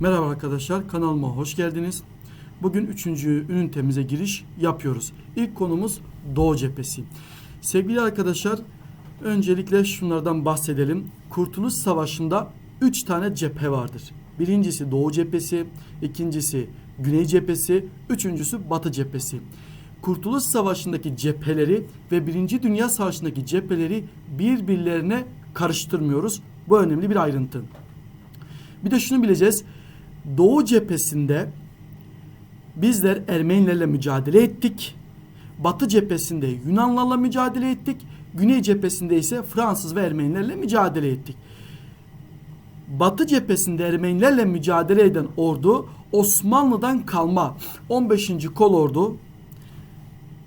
Merhaba arkadaşlar kanalıma hoş geldiniz. Bugün 3. ünitemize giriş yapıyoruz. İlk konumuz Doğu cephesi. Sevgili arkadaşlar öncelikle şunlardan bahsedelim. Kurtuluş Savaşı'nda 3 tane cephe vardır. Birincisi Doğu cephesi, ikincisi Güney cephesi, üçüncüsü Batı cephesi. Kurtuluş Savaşı'ndaki cepheleri ve Birinci Dünya Savaşı'ndaki cepheleri birbirlerine karıştırmıyoruz. Bu önemli bir ayrıntı. Bir de şunu bileceğiz. Doğu cephesinde bizler Ermenilerle mücadele ettik. Batı cephesinde Yunanlarla mücadele ettik. Güney cephesinde ise Fransız ve Ermenilerle mücadele ettik. Batı cephesinde Ermenilerle mücadele eden ordu Osmanlı'dan kalma 15. kolordu.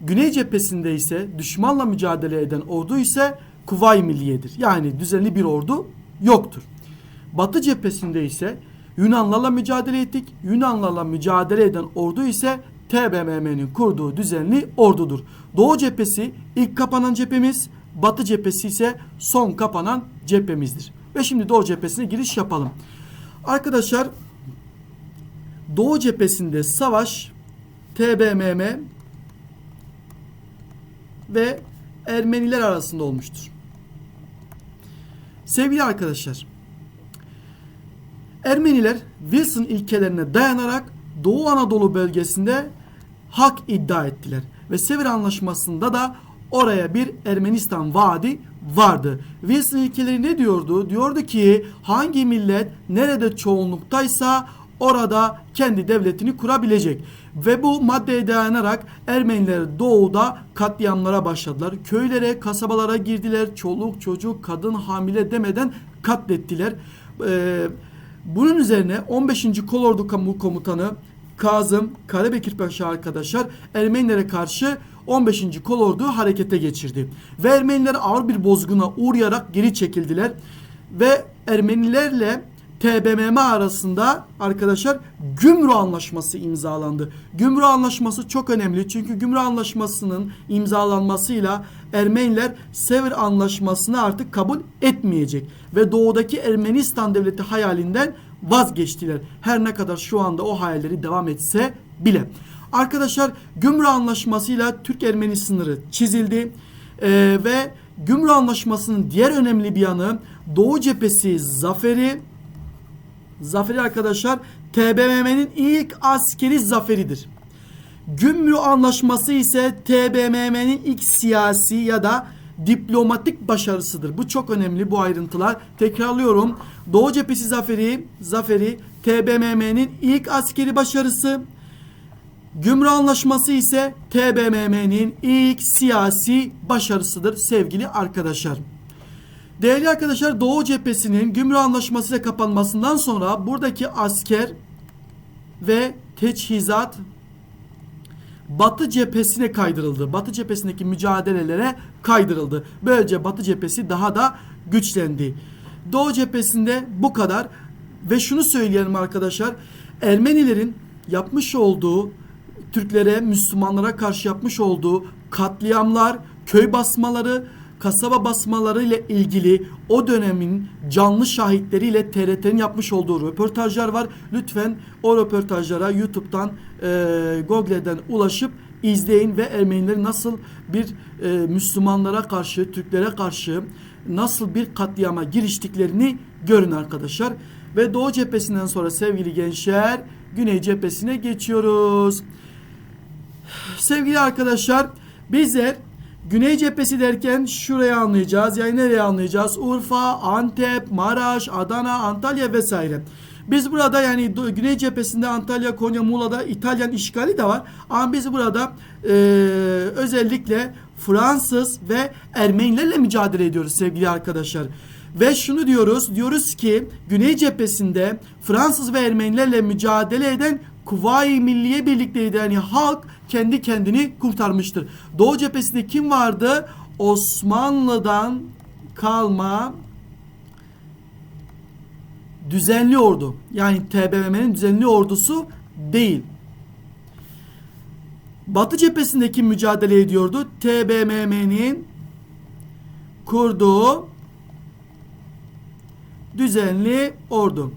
Güney cephesinde ise düşmanla mücadele eden ordu ise Kuvayi Milliye'dir. Yani düzenli bir ordu yoktur. Batı cephesinde ise Yunanlarla mücadele ettik. Yunanlarla mücadele eden ordu ise TBMM'nin kurduğu düzenli ordudur. Doğu cephesi ilk kapanan cephemiz, Batı cephesi ise son kapanan cephemizdir. Ve şimdi Doğu cephesine giriş yapalım. Arkadaşlar Doğu cephesinde savaş TBMM ve Ermeniler arasında olmuştur. Sevgili arkadaşlar, Ermeniler Wilson ilkelerine dayanarak Doğu Anadolu bölgesinde hak iddia ettiler ve Sevr Anlaşması'nda da oraya bir Ermenistan vaadi vardı. Wilson ilkeleri ne diyordu? Diyordu ki hangi millet nerede çoğunluktaysa orada kendi devletini kurabilecek. Ve bu maddeye dayanarak Ermeniler doğuda katliamlara başladılar. Köylere, kasabalara girdiler. Çoluk, çocuk, kadın, hamile demeden katlettiler. Ee, bunun üzerine 15. Kolordu Komutanı Kazım Karabekir Paşa arkadaşlar Ermenilere karşı 15. Kolordu harekete geçirdi. Ve Ermeniler ağır bir bozguna uğrayarak geri çekildiler. Ve Ermenilerle TBMM arasında arkadaşlar Gümrü Anlaşması imzalandı. Gümrü Anlaşması çok önemli çünkü Gümrü Anlaşması'nın imzalanmasıyla Ermeniler Sevr Anlaşması'nı artık kabul etmeyecek ve doğudaki Ermenistan devleti hayalinden vazgeçtiler. Her ne kadar şu anda o hayalleri devam etse bile. Arkadaşlar Gümrü Anlaşması'yla Türk-Ermeni sınırı çizildi Ee, ve Gümrü Anlaşması'nın diğer önemli bir yanı Doğu cephesi zaferi zaferi arkadaşlar TBMM'nin ilk askeri zaferidir. Gümrü Anlaşması ise TBMM'nin ilk siyasi ya da diplomatik başarısıdır. Bu çok önemli bu ayrıntılar. Tekrarlıyorum. Doğu Cephesi zaferi, zaferi TBMM'nin ilk askeri başarısı. Gümrü Anlaşması ise TBMM'nin ilk siyasi başarısıdır sevgili arkadaşlar. Değerli arkadaşlar Doğu cephesinin Gümrü Anlaşması ile kapanmasından sonra buradaki asker ve teçhizat Batı cephesine kaydırıldı. Batı cephesindeki mücadelelere kaydırıldı. Böylece Batı cephesi daha da güçlendi. Doğu cephesinde bu kadar ve şunu söyleyelim arkadaşlar. Ermenilerin yapmış olduğu Türklere, Müslümanlara karşı yapmış olduğu katliamlar, köy basmaları, kasaba basmaları ile ilgili o dönemin canlı şahitleriyle TRT'nin yapmış olduğu röportajlar var. Lütfen o röportajlara YouTube'dan, e, Google'den ulaşıp izleyin ve Ermenilerin nasıl bir e, Müslümanlara karşı, Türklere karşı nasıl bir katliama giriştiklerini görün arkadaşlar. Ve Doğu cephesinden sonra sevgili gençler Güney cephesine geçiyoruz. Sevgili arkadaşlar bizler Güney cephesi derken şuraya anlayacağız. Yani nereye anlayacağız? Urfa, Antep, Maraş, Adana, Antalya vesaire. Biz burada yani Güney cephesinde Antalya, Konya, Muğla'da İtalyan işgali de var. Ama biz burada e, özellikle Fransız ve Ermenilerle mücadele ediyoruz sevgili arkadaşlar. Ve şunu diyoruz, diyoruz ki Güney cephesinde Fransız ve Ermenilerle mücadele eden Kuvayi Milliye birlikteydi. Yani halk kendi kendini kurtarmıştır. Doğu cephesinde kim vardı? Osmanlı'dan kalma düzenli ordu. Yani TBMM'nin düzenli ordusu değil. Batı cephesindeki mücadele ediyordu. TBMM'nin kurduğu düzenli ordu.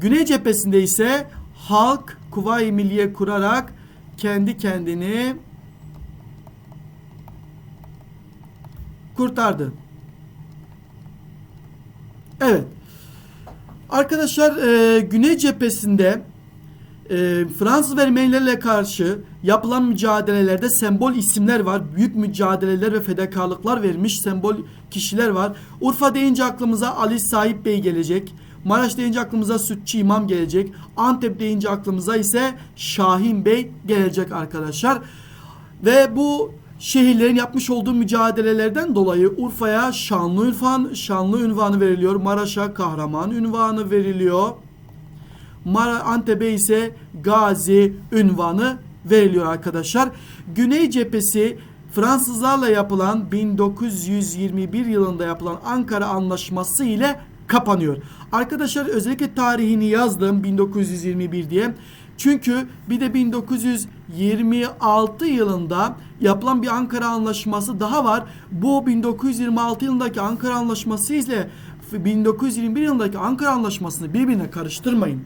Güney cephesinde ise halk Kuvayi Milliye kurarak kendi kendini kurtardı. Evet. Arkadaşlar e, Güney cephesinde e, Fransız ve Ermenilerle karşı yapılan mücadelelerde sembol isimler var. Büyük mücadeleler ve fedakarlıklar vermiş sembol kişiler var. Urfa deyince aklımıza Ali Sahip Bey gelecek. Maraş deyince aklımıza Sütçü İmam gelecek. Antep deyince aklımıza ise Şahin Bey gelecek arkadaşlar. Ve bu şehirlerin yapmış olduğu mücadelelerden dolayı Urfa'ya şanlı ünvan, şanlı ünvanı veriliyor. Maraş'a kahraman ünvanı veriliyor. Mara Antep'e ise Gazi ünvanı veriliyor arkadaşlar. Güney cephesi Fransızlarla yapılan 1921 yılında yapılan Ankara Anlaşması ile kapanıyor. Arkadaşlar özellikle tarihini yazdım 1921 diye. Çünkü bir de 1926 yılında yapılan bir Ankara Anlaşması daha var. Bu 1926 yılındaki Ankara Anlaşması ile 1921 yılındaki Ankara Anlaşması'nı birbirine karıştırmayın.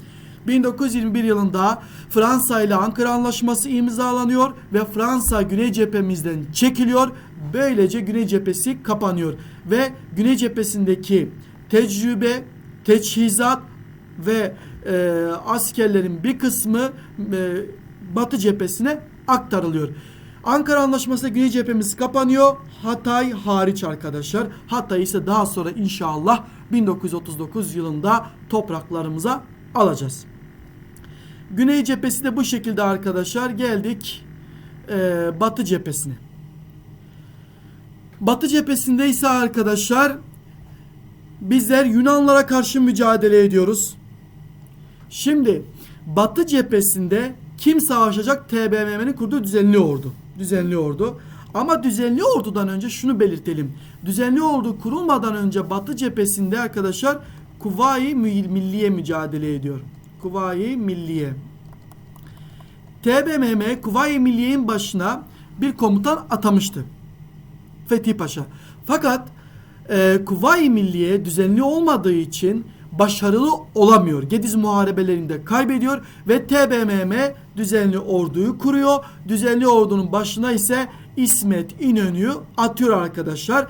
1921 yılında Fransa ile Ankara Anlaşması imzalanıyor ve Fransa Güney cephemizden çekiliyor. Böylece Güney cephesi kapanıyor ve Güney cephesindeki tecrübe, teçhizat ve e, askerlerin bir kısmı e, Batı cephesine aktarılıyor. Ankara Anlaşması'nda Güney cephemiz kapanıyor. Hatay hariç arkadaşlar. Hatay ise daha sonra inşallah 1939 yılında topraklarımıza alacağız. Güney cephesi de bu şekilde arkadaşlar. Geldik e, Batı cephesine. Batı cephesinde ise arkadaşlar bizler Yunanlara karşı mücadele ediyoruz. Şimdi Batı cephesinde kim savaşacak? TBMM'nin kurduğu düzenli ordu. Düzenli ordu. Ama düzenli ordudan önce şunu belirtelim. Düzenli ordu kurulmadan önce Batı cephesinde arkadaşlar Kuvayi Milliye mücadele ediyor. Kuvayi Milliye. TBMM Kuvayi Milliye'nin başına bir komutan atamıştı. Fethi Paşa. Fakat e, Kuvayi Milliye düzenli olmadığı için başarılı olamıyor. Gediz muharebelerinde kaybediyor ve TBMM düzenli orduyu kuruyor. Düzenli ordunun başına ise İsmet İnönü'yü atıyor arkadaşlar.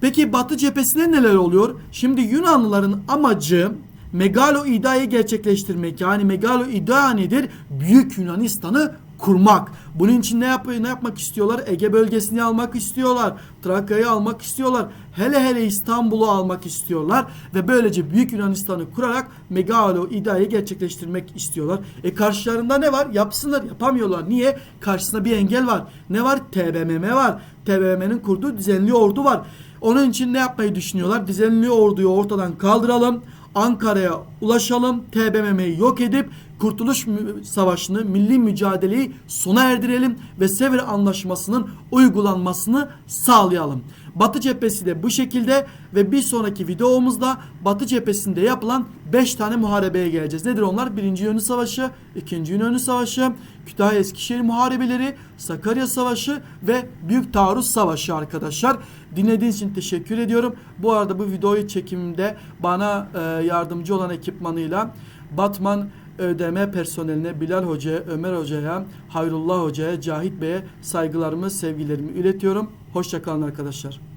Peki Batı cephesinde neler oluyor? Şimdi Yunanlıların amacı Megalo İda'yı gerçekleştirmek. Yani Megalo İda nedir? Büyük Yunanistan'ı kurmak. Bunun için ne, yap ne yapmak istiyorlar? Ege bölgesini almak istiyorlar. Trakya'yı almak istiyorlar. Hele hele İstanbul'u almak istiyorlar. Ve böylece Büyük Yunanistan'ı kurarak Megalo İda'yı gerçekleştirmek istiyorlar. E karşılarında ne var? Yapsınlar. Yapamıyorlar. Niye? Karşısında bir engel var. Ne var? TBMM var. TBMM'nin kurduğu düzenli ordu var. Onun için ne yapmayı düşünüyorlar? Düzenli orduyu ortadan kaldıralım. Ankara'ya ulaşalım. TBMM'yi yok edip Kurtuluş Savaşı'nı, milli mücadeleyi sona erdirelim ve Sevr Anlaşması'nın uygulanmasını sağlayalım. Batı cephesi de bu şekilde ve bir sonraki videomuzda Batı cephesinde yapılan 5 tane muharebeye geleceğiz. Nedir onlar? 1. Yönü Savaşı, 2. Yönü Savaşı, Kütahya Eskişehir Muharebeleri, Sakarya Savaşı ve Büyük Taarruz Savaşı arkadaşlar. Dinlediğiniz için teşekkür ediyorum. Bu arada bu videoyu çekimimde bana e, yardımcı olan ekipmanıyla Batman ÖDM personeline Bilal Hoca'ya, Ömer Hoca'ya, Hayrullah Hoca'ya, Cahit Bey'e saygılarımı, sevgilerimi iletiyorum. Hoşçakalın arkadaşlar.